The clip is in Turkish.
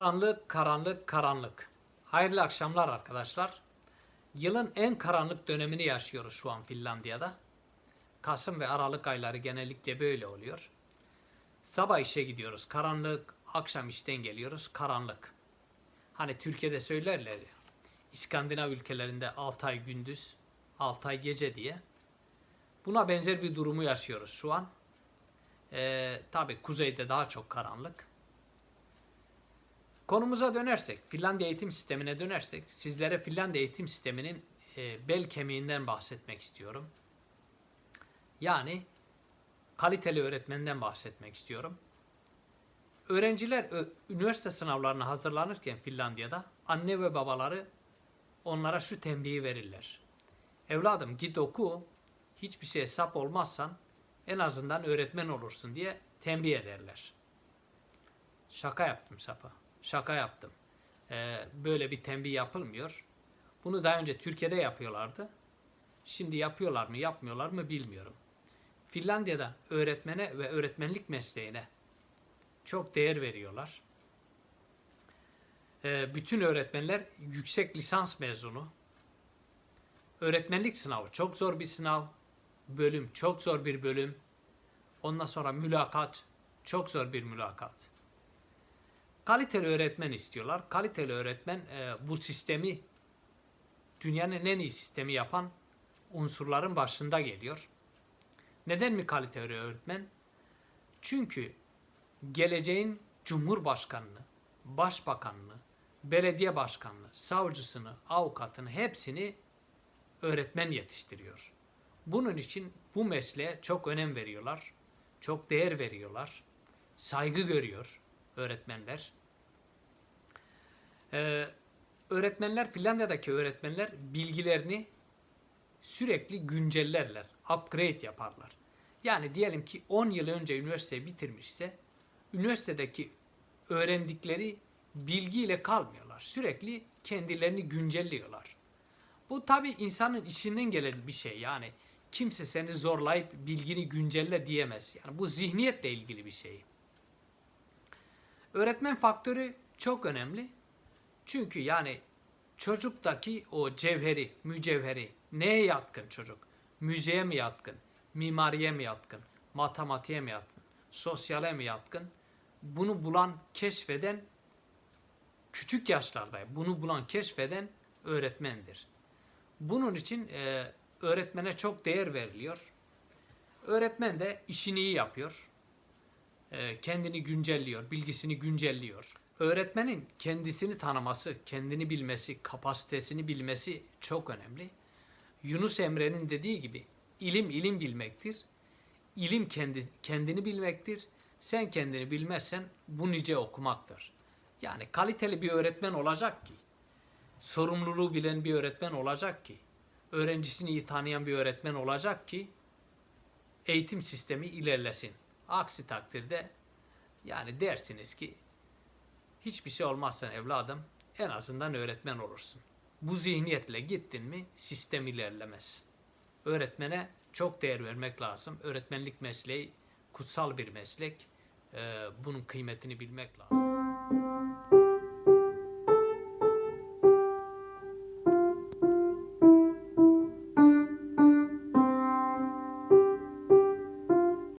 Karanlık, karanlık, karanlık. Hayırlı akşamlar arkadaşlar. Yılın en karanlık dönemini yaşıyoruz şu an Finlandiya'da. Kasım ve Aralık ayları genellikle böyle oluyor. Sabah işe gidiyoruz, karanlık. Akşam işten geliyoruz, karanlık. Hani Türkiye'de söylerler ya, İskandinav ülkelerinde 6 ay gündüz, 6 ay gece diye. Buna benzer bir durumu yaşıyoruz şu an. Ee, tabii kuzeyde daha çok karanlık. Konumuza dönersek, Finlandiya eğitim sistemine dönersek, sizlere Finlandiya eğitim sisteminin e, bel kemiğinden bahsetmek istiyorum. Yani kaliteli öğretmenden bahsetmek istiyorum. Öğrenciler üniversite sınavlarına hazırlanırken Finlandiya'da anne ve babaları onlara şu tembihi verirler. Evladım git oku, hiçbir şeye sap olmazsan en azından öğretmen olursun diye tembih ederler. Şaka yaptım sapa. Şaka yaptım. Ee, böyle bir tembih yapılmıyor. Bunu daha önce Türkiye'de yapıyorlardı. Şimdi yapıyorlar mı yapmıyorlar mı bilmiyorum. Finlandiya'da öğretmene ve öğretmenlik mesleğine çok değer veriyorlar. Ee, bütün öğretmenler yüksek lisans mezunu. Öğretmenlik sınavı çok zor bir sınav. Bölüm çok zor bir bölüm. Ondan sonra mülakat çok zor bir mülakat. Kaliteli öğretmen istiyorlar. Kaliteli öğretmen e, bu sistemi dünyanın en iyi sistemi yapan unsurların başında geliyor. Neden mi kaliteli öğretmen? Çünkü geleceğin cumhurbaşkanını, başbakanını, belediye başkanını, savcısını, avukatını hepsini öğretmen yetiştiriyor. Bunun için bu mesleğe çok önem veriyorlar. Çok değer veriyorlar. Saygı görüyor öğretmenler. Ee, öğretmenler, Finlandiya'daki öğretmenler bilgilerini sürekli güncellerler, upgrade yaparlar. Yani diyelim ki 10 yıl önce üniversiteyi bitirmişse, üniversitedeki öğrendikleri bilgiyle kalmıyorlar. Sürekli kendilerini güncelliyorlar. Bu tabi insanın işinden gelen bir şey yani. Kimse seni zorlayıp bilgini güncelle diyemez. Yani bu zihniyetle ilgili bir şey. Öğretmen faktörü çok önemli. Çünkü yani çocuktaki o cevheri, mücevheri neye yatkın çocuk? Müziğe mi yatkın? Mimariye mi yatkın? Matematiğe mi yatkın? Sosyale mi yatkın? Bunu bulan, keşfeden küçük yaşlarda bunu bulan, keşfeden öğretmendir. Bunun için e, öğretmene çok değer veriliyor. Öğretmen de işini iyi yapıyor. E, kendini güncelliyor, bilgisini güncelliyor. Öğretmenin kendisini tanıması, kendini bilmesi, kapasitesini bilmesi çok önemli. Yunus Emre'nin dediği gibi ilim ilim bilmektir. İlim kendi, kendini bilmektir. Sen kendini bilmezsen bu nice okumaktır. Yani kaliteli bir öğretmen olacak ki, sorumluluğu bilen bir öğretmen olacak ki, öğrencisini iyi tanıyan bir öğretmen olacak ki eğitim sistemi ilerlesin. Aksi takdirde yani dersiniz ki hiçbir şey olmazsan evladım en azından öğretmen olursun. Bu zihniyetle gittin mi sistem ilerlemez. Öğretmene çok değer vermek lazım. Öğretmenlik mesleği kutsal bir meslek. Ee, bunun kıymetini bilmek lazım.